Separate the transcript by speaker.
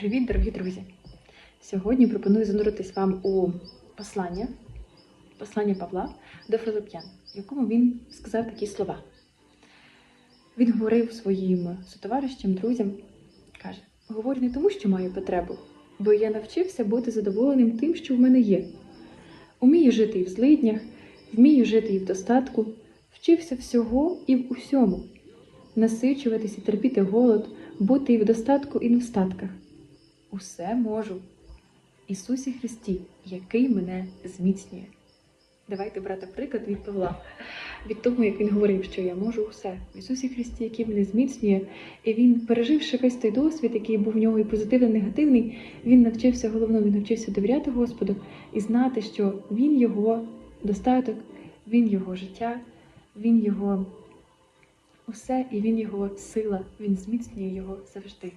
Speaker 1: Привіт, дорогі друзі! Сьогодні пропоную зануритись вам у послання, послання Павла до Филип'ян, в якому він сказав такі слова. Він говорив своїм сотоварищам, друзям, каже: говорю не тому, що маю потребу, бо я навчився бути задоволеним тим, що в мене є. Умію жити і в злиднях, вмію жити і в достатку, вчився всього і в усьому, насичуватись і терпіти голод, бути і в достатку, і в статках. Усе можу. Ісусі Христі, який мене зміцнює. Давайте брати приклад від Павла, від того, як він говорив, що я можу усе в Ісусі Христі, який мене зміцнює, і він, переживши весь той досвід, який був в нього і позитивний, і негативний, він навчився головно, він навчився довіряти Господу і знати, що Він його достаток, Він його життя, Він його усе, і Він його сила, Він зміцнює його завжди.